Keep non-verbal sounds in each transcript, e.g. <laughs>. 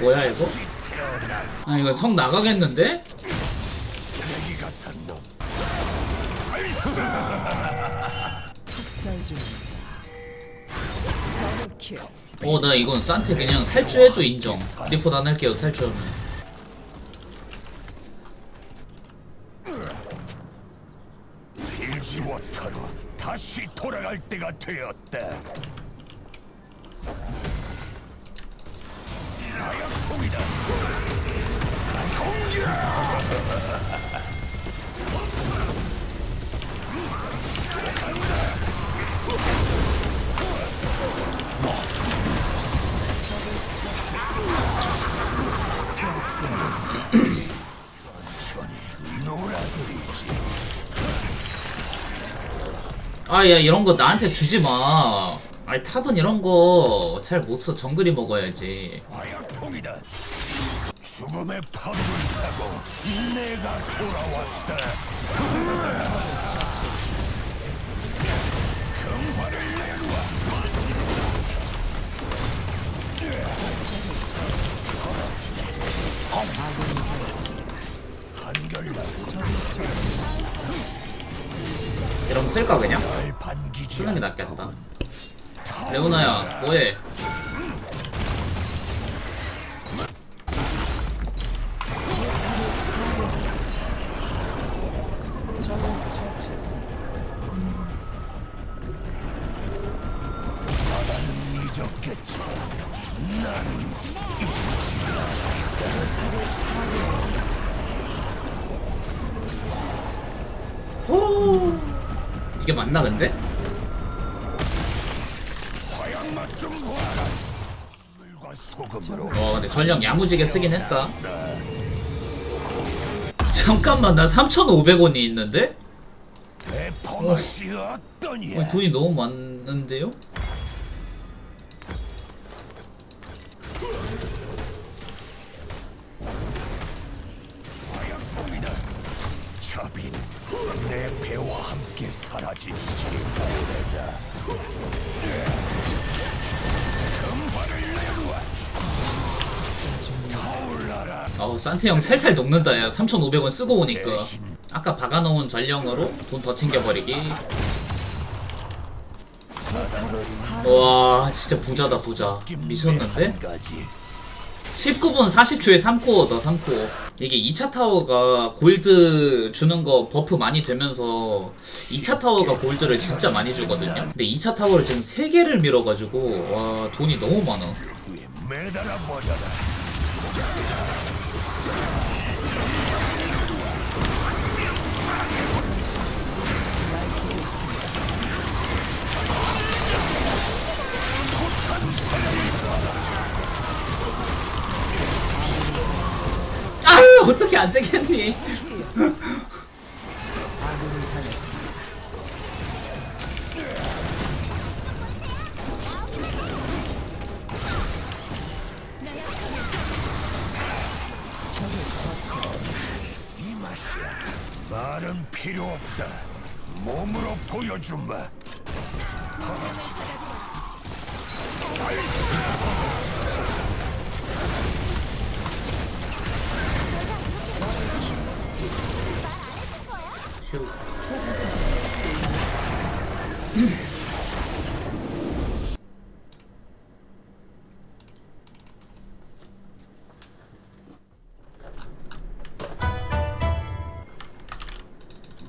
뭐야 이거? 아 이거 성 나가겠는데? 어 나 이건 산테 그냥 탈주해도 인정 리포트 안 할게요 탈주하면 다시 돌아갈 때가 되었다. 나약통이다. 공격! 놀아드리지. 아야 이런 거 나한테 주지 마 아니 탑은 이런 거 잘 못 써 정글이 먹어야지 화약통이다. 죽음의 파도를 타고 내가 돌아왔다. 내놓아. 한결날 이러면 쓸까 그냥? 쓰는 게 낫겠다 레오나야 뭐해 이게 맞나 근데? 어 근데 전력 야무지게 쓰긴 했다 잠깐만 나 3,500원이 있는데? 어, 돈이 너무 많은데요? 내 배와 함께 사라진 오래다. 타올라라. 어 산테 형 살살 녹는다. 야 3,500원 쓰고 오니까. 아까 박아놓은 전령으로 돈 더 챙겨버리기. 와 진짜 부자다 부자. 미쳤는데? 한 가지. 19분 40초에 3코어 더 3코어. 이게 2차 타워가 골드 주는 거 버프 많이 되면서 2차 타워가 골드를 진짜 많이 주거든요? 근데 2차 타워를 지금 3개를 밀어가지고 와 돈이 너무 많아 어떻게 안 되겠니. 말은 필요 없다. 몸으로 보여주마. 휴.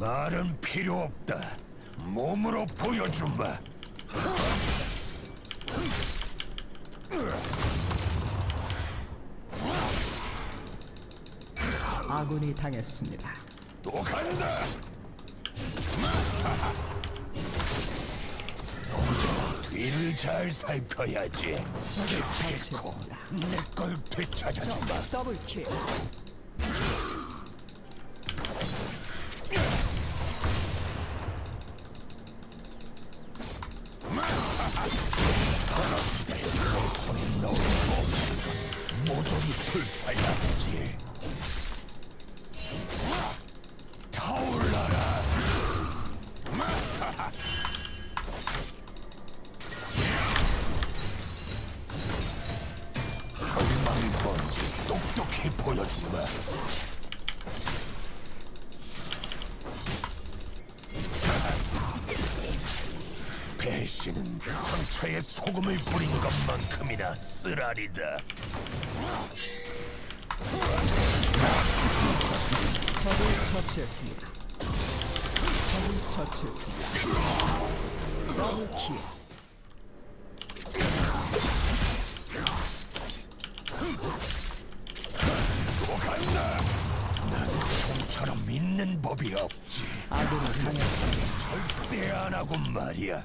말은 필요 없다. 몸으로 보여주마. 아군이 당했습니다. 또 간다. 뒤를 잘 살펴야지. 적을 처치했습니다. 내걸 되찾아주마. 더블킬. 상처에 소금을 뿌린 것만큼이나 쓰라리다. 적을 처치했습니다. 적을 처치했습니다. 더블킬. 총처럼 믿는 법이 없지. 아군이 당했습니다. 절대 안 하고 말이야.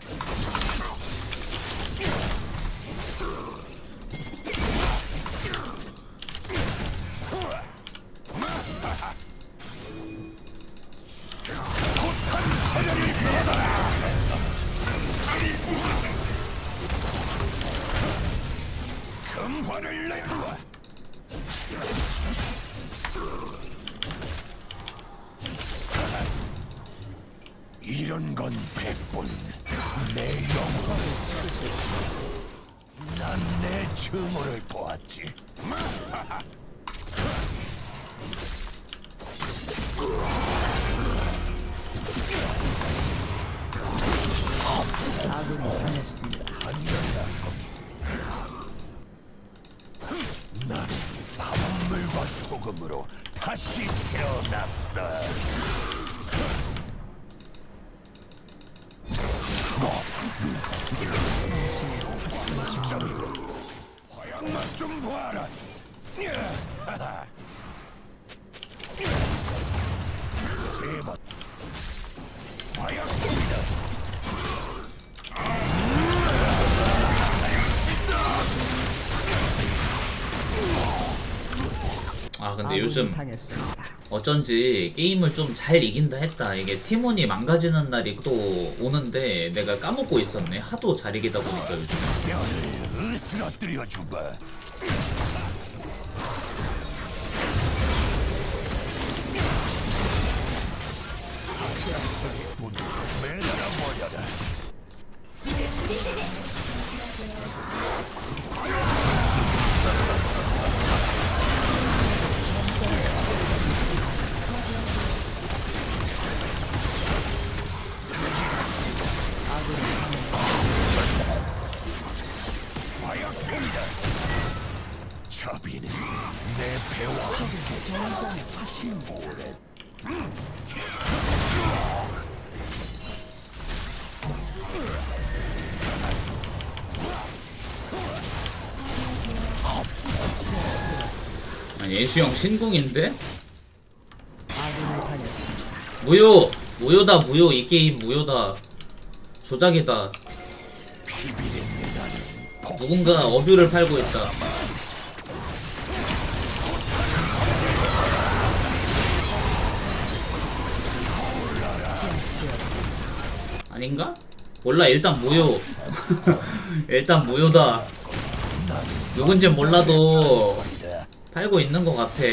금화를 내놓아. 이런 건 백분. 내 영혼. 난내 증오를 보았지. 아군이 당했습니다. 나는 바닷물과 소금으로 다시 태어났다 화양맛 좀 봐라 세 번 아 근데 요즘 당했습니다. 어쩐지 게임을 좀 잘 이긴다 했다. 이게 티몬이 망가지는 날이 또 오는데 내가 까먹고 있었네. 하도 잘 이기다 보니까 요즘. 뼈를 으스러뜨려 주마. 매달아 버려라. 자비는 내 배와 함께 전장의 화신 오래 아니 예수형 신궁인데? 무효! 무효다 무효 이 게임 무효다. 조작이다. 누군가 어뷰를 팔고 있다. 아닌가? 몰라 일단 무효. <laughs> 일단 무효다. 누군진 몰라도. 팔고 있는 것 같아.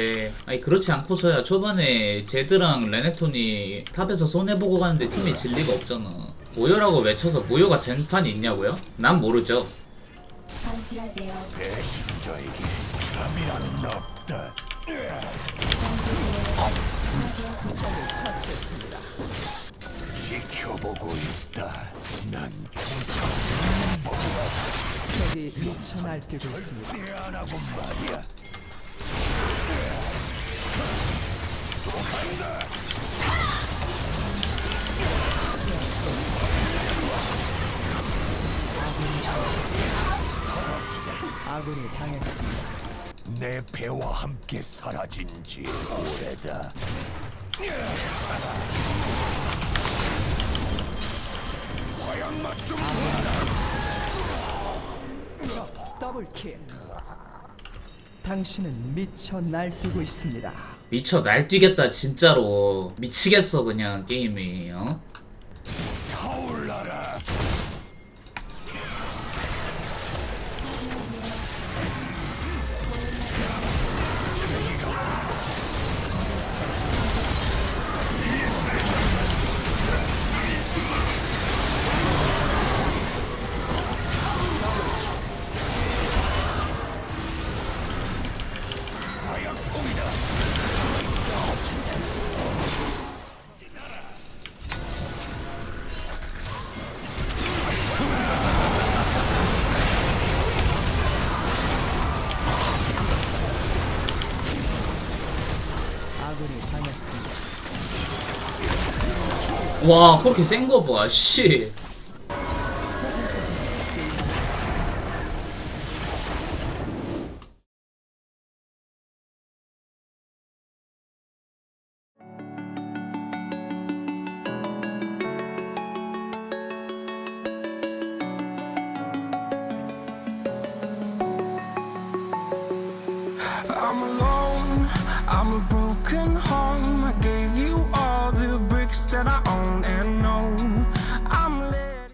아니 그렇지 않고서야 초반에 제드랑 레네톤이 탑에서 손해 보고 가는데 팀이 질 리가 없잖아. 무효라고 외쳐서 무효가 된 판이 있냐고요? 난 모르죠. 방출하세요. 배신자에게 참이라는 없다. 적을 처치했습니다. 지켜보고 있다. 난 적이 미쳐 날뛰고 있습니다. 절대 안 하고 말이야. 또 간다. 아군이 당했습니다. 내 배와 함께 사라진 지 오래다. 화양 맛 좀 적 더블킬. 당신은 미쳐 날뛰고 있습니다. 미쳐 날뛰겠다 진짜로 미치겠어 그냥 게임이 어? 와 그렇게 센 거 봐. 씨.